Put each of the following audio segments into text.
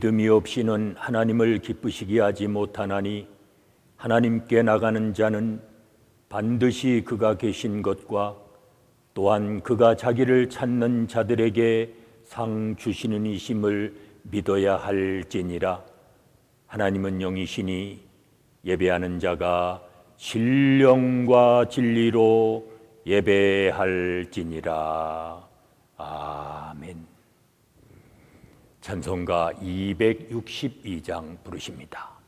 믿음이 없이는 하나님을 기쁘시게 하지 못하나니 하나님께 나가는 자는 반드시 그가 계신 것과 또한 그가 자기를 찾는 자들에게 상 주시는 이심을 믿어야 할지니라. 하나님은 영이시니 예배하는 자가 신령과 진리로 예배할지니라. 아멘 찬송가 262장 부르십니다.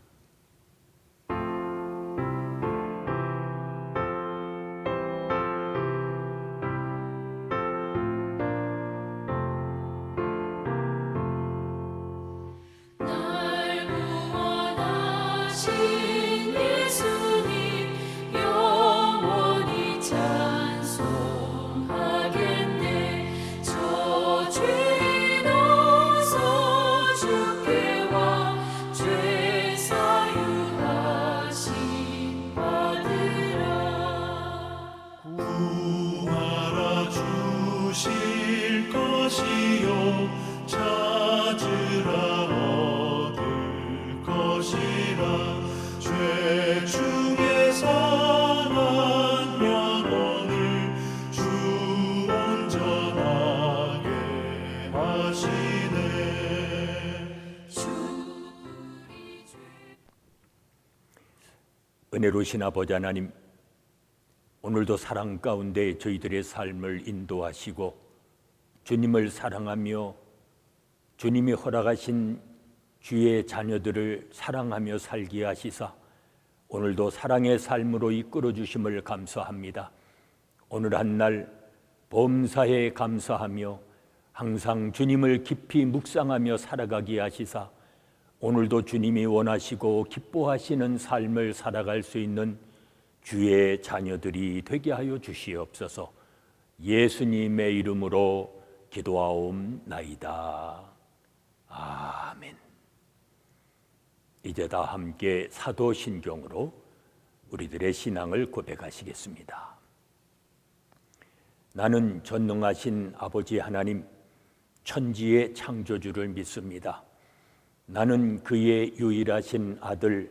주실 것이요. 찾으라 얻을 것이라. 죄 중에 사한 영혼을 주 온전하게 하시네. 은혜로신 아버지 하나님 오늘도 사랑 가운데 저희들의 삶을 인도하시고 주님을 사랑하며 주님이 허락하신 주의 자녀들을 사랑하며 살게 하시사 오늘도 사랑의 삶으로 이끌어 주심을 감사합니다. 오늘 한 날 범사에 감사하며 항상 주님을 깊이 묵상하며 살아가게 하시사 오늘도 주님이 원하시고 기뻐하시는 삶을 살아갈 수 있는 주의 자녀들이 되게 하여 주시옵소서. 예수님의 이름으로 기도하옵나이다. 아멘. 이제 다 함께 사도신경으로 우리들의 신앙을 고백하시겠습니다. 나는 전능하신 아버지 하나님 천지의 창조주를 믿습니다. 나는 그의 유일하신 아들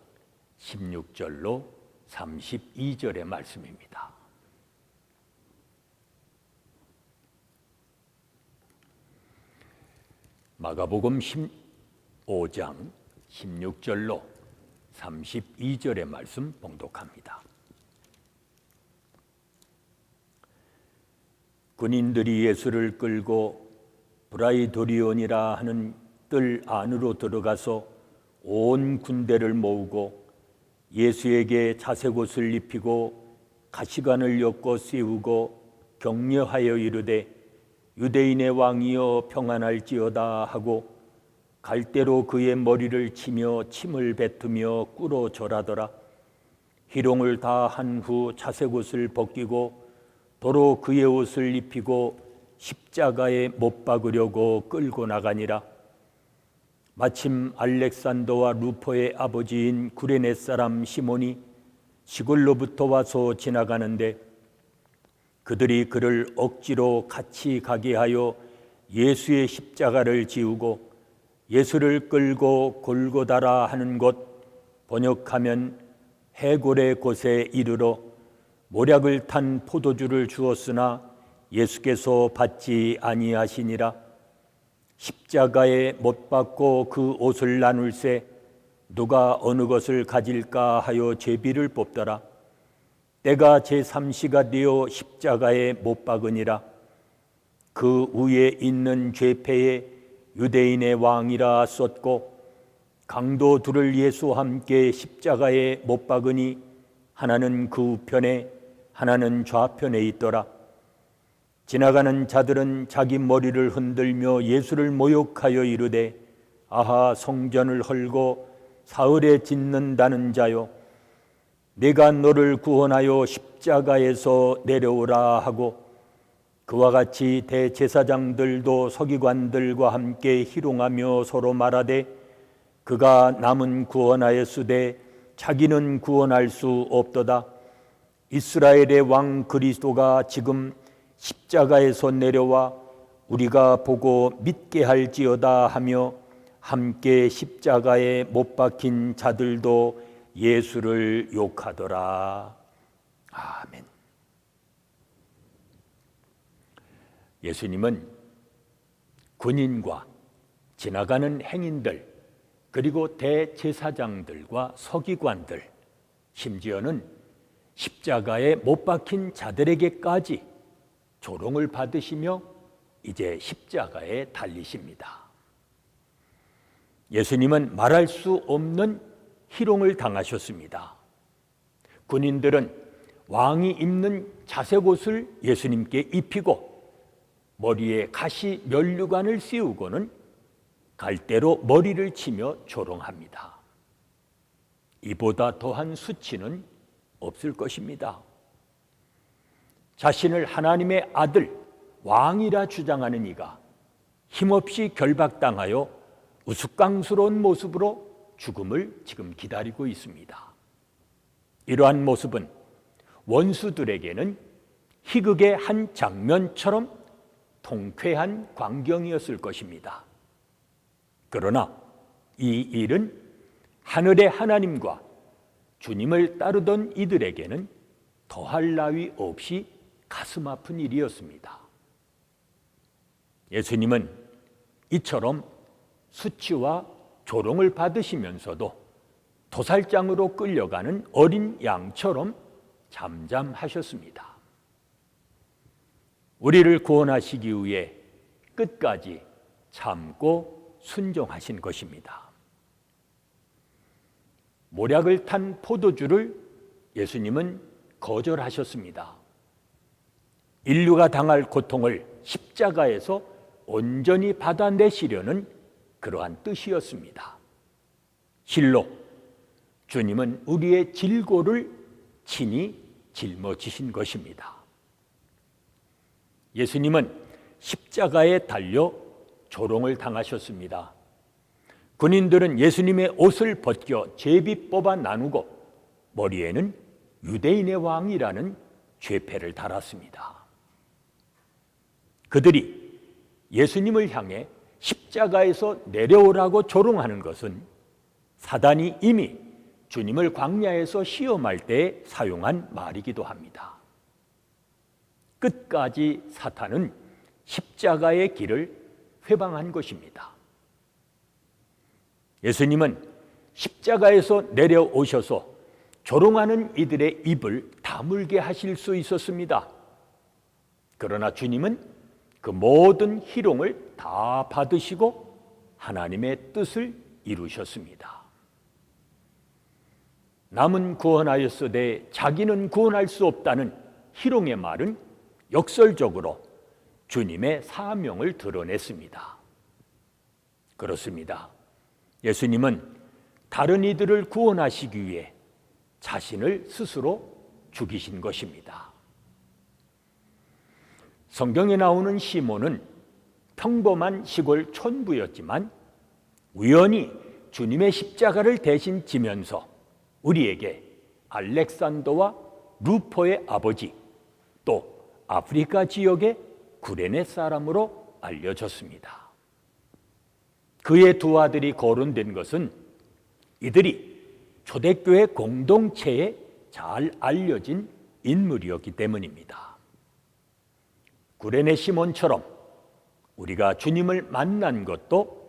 16절로 32절의 말씀입니다. 마가복음 15장 16절로 32절의 말씀 봉독합니다. 군인들이 예수를 끌고 브라이도리온이라 하는 뜰 안으로 들어가서 온 군대를 모으고 예수에게 자색옷을 입히고 가시관을 엮어 씌우고 격려하여 이르되 유대인의 왕이여 평안할지어다 하고 갈대로 그의 머리를 치며 침을 뱉으며 꿇어 절하더라. 희롱을 다 한 후 자색옷을 벗기고 도로 그의 옷을 입히고 십자가에 못 박으려고 끌고 나가니라 마침 알렉산더와 루포의 아버지인 구레네 사람 시몬이 시골로부터 와서 지나가는데 그들이 그를 억지로 같이 가게 하여 예수의 십자가를 지우고 예수를 끌고 골고다라 하는 곳 번역하면 해골의 곳에 이르러 모략을 탄 포도주를 주었으나 예수께서 받지 아니하시니라 십자가에 못 박고 그 옷을 나눌세 누가 어느 것을 가질까 하여 제비를 뽑더라. 때가 제3시가 되어 십자가에 못 박으니라. 그 위에 있는 죄패에 유대인의 왕이라 썼고 강도 둘을 예수와 함께 십자가에 못 박으니 하나는 그 우편에 하나는 좌편에 있더라 지나가는 자들은 자기 머리를 흔들며 예수를 모욕하여 이르되 아하 성전을 헐고 사흘에 짓는다는 자요. 내가 너를 구원하여 십자가에서 내려오라 하고 그와 같이 대제사장들도 서기관들과 함께 희롱하며 서로 말하되 그가 남은 구원하였으되 자기는 구원할 수 없도다. 이스라엘의 왕 그리스도가 지금 십자가에서 내려와 우리가 보고 믿게 할지어다 하며 함께 십자가에 못 박힌 자들도 예수를 욕하더라. 아멘. 예수님은 군인과 지나가는 행인들 그리고 대제사장들과 서기관들 심지어는 십자가에 못 박힌 자들에게까지 조롱을 받으시며 이제 십자가에 달리십니다. 예수님은 말할 수 없는 희롱을 당하셨습니다. 군인들은 왕이 입는 자색 옷을 예수님께 입히고 머리에 가시 면류관을 씌우고는 갈대로 머리를 치며 조롱합니다. 이보다 더한 수치는 없을 것입니다. 자신을 하나님의 아들, 왕이라 주장하는 이가 힘없이 결박당하여 우스꽝스러운 모습으로 죽음을 지금 기다리고 있습니다. 이러한 모습은 원수들에게는 희극의 한 장면처럼 통쾌한 광경이었을 것입니다. 그러나 이 일은 하늘의 하나님과 주님을 따르던 이들에게는 더할 나위 없이 가슴 아픈 일이었습니다. 예수님은 이처럼 수치와 조롱을 받으시면서도 도살장으로 끌려가는 어린 양처럼 잠잠하셨습니다. 우리를 구원하시기 위해 끝까지 참고 순종하신 것입니다. 모략을 탄 포도주를 예수님은 거절하셨습니다. 인류가 당할 고통을 십자가에서 온전히 받아내시려는 그러한 뜻이었습니다. 실로 주님은 우리의 질고를 친히 짊어지신 것입니다. 예수님은 십자가에 달려 조롱을 당하셨습니다. 군인들은 예수님의 옷을 벗겨 제비 뽑아 나누고 머리에는 유대인의 왕이라는 죄패를 달았습니다. 그들이 예수님을 향해 십자가에서 내려오라고 조롱하는 것은 사단이 이미 주님을 광야에서 시험할 때 사용한 말이기도 합니다. 끝까지 사탄은 십자가의 길을 회방한 것입니다. 예수님은 십자가에서 내려오셔서 조롱하는 이들의 입을 다물게 하실 수 있었습니다. 그러나 주님은 그 모든 희롱을 다 받으시고 하나님의 뜻을 이루셨습니다. 남은 구원하였으되 자기는 구원할 수 없다는 희롱의 말은 역설적으로 주님의 사명을 드러냈습니다. 그렇습니다. 예수님은 다른 이들을 구원하시기 위해 자신을 스스로 죽이신 것입니다. 성경에 나오는 시몬은 평범한 시골 촌부였지만 우연히 주님의 십자가를 대신 지면서 우리에게 알렉산더와 루포의 아버지 또 아프리카 지역의 구레네 사람으로 알려졌습니다. 그의 두 아들이 거론된 것은 이들이 초대교회 공동체에 잘 알려진 인물이었기 때문입니다. 구레네 시몬처럼 우리가 주님을 만난 것도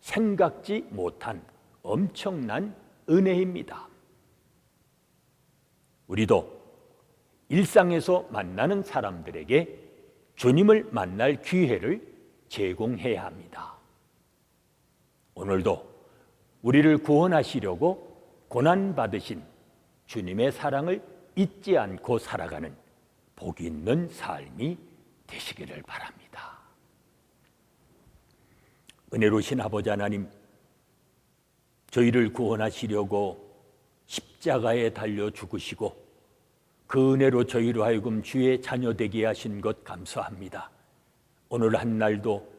생각지 못한 엄청난 은혜입니다. 우리도 일상에서 만나는 사람들에게 주님을 만날 기회를 제공해야 합니다. 오늘도 우리를 구원하시려고 고난받으신 주님의 사랑을 잊지 않고 살아가는 복 있는 삶이 되시기를 바랍니다. 은혜로신 아버지 하나님, 저희를 구원하시려고 십자가에 달려 죽으시고 그 은혜로 저희로 하여금 주의 자녀 되게 하신 것 감사합니다. 오늘 한 날도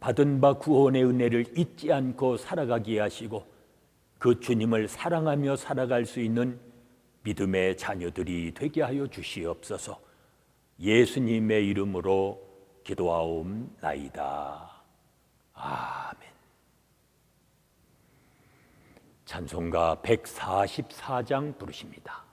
받은 바 구원의 은혜를 잊지 않고 살아가게 하시고 그 주님을 사랑하며 살아갈 수 있는 믿음의 자녀들이 되게 하여 주시옵소서. 예수님의 이름으로 기도하옵나이다. 아멘. 찬송가 144장 부르십니다.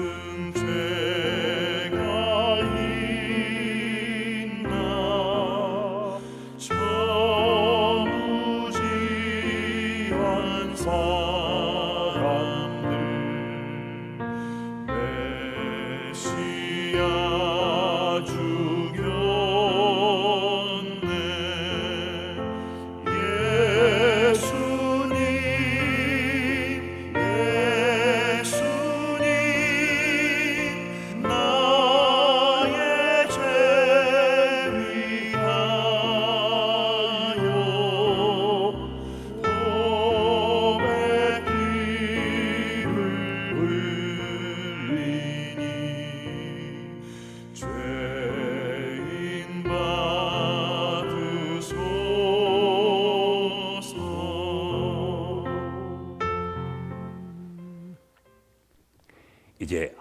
무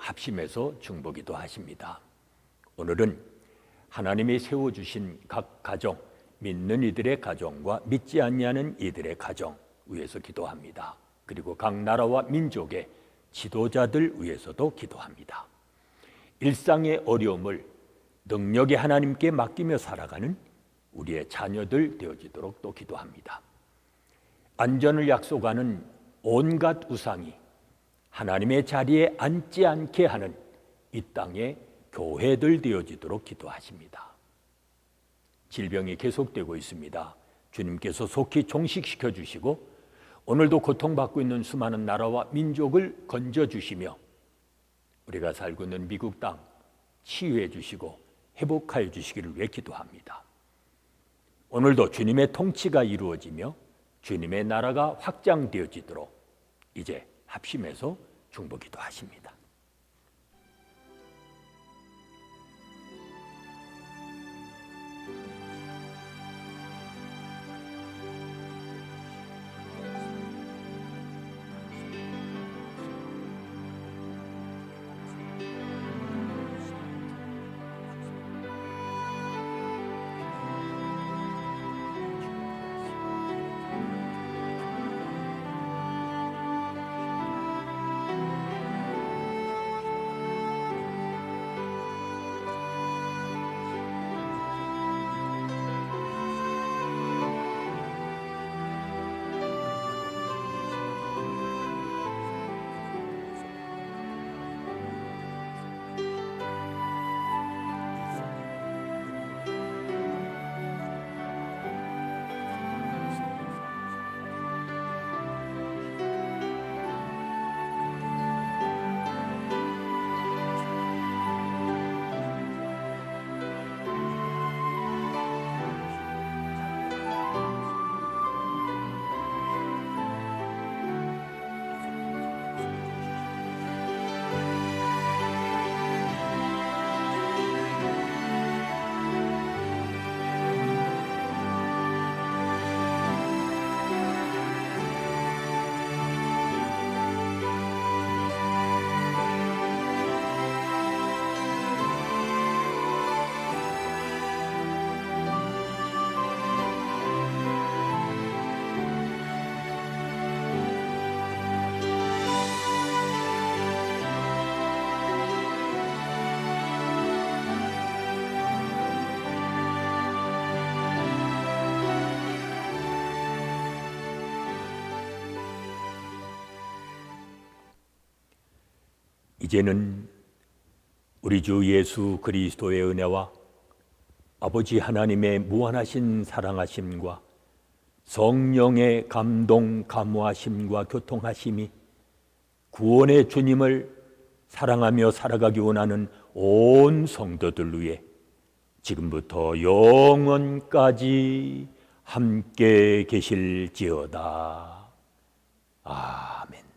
합심해서 중보기도 하십니다. 오늘은 하나님이 세워주신 각 가정, 믿는 이들의 가정과 믿지 않냐는 이들의 가정 위해서 기도합니다. 그리고 각 나라와 민족의 지도자들 위해서도 기도합니다. 일상의 어려움을 능력의 하나님께 맡기며 살아가는 우리의 자녀들 되어지도록 또 기도합니다. 안전을 약속하는 온갖 우상이 하나님의 자리에 앉지 않게 하는 이 땅의 교회들 되어지도록 기도하십니다. 질병이 계속되고 있습니다. 주님께서 속히 종식시켜 주시고 오늘도 고통받고 있는 수많은 나라와 민족을 건져 주시며 우리가 살고 있는 미국 땅 치유해 주시고 회복하여 주시기를 위해 기도합니다. 오늘도 주님의 통치가 이루어지며 주님의 나라가 확장되어지도록 이제 합심해서 중보기도 하십니다. 이제는 우리 주 예수 그리스도의 은혜와 아버지 하나님의 무한하신 사랑하심과 성령의 감동 감화심과 교통하심이 구원의 주님을 사랑하며 살아가기 원하는 온 성도들 위해 지금부터 영원까지 함께 계실지어다. 아멘.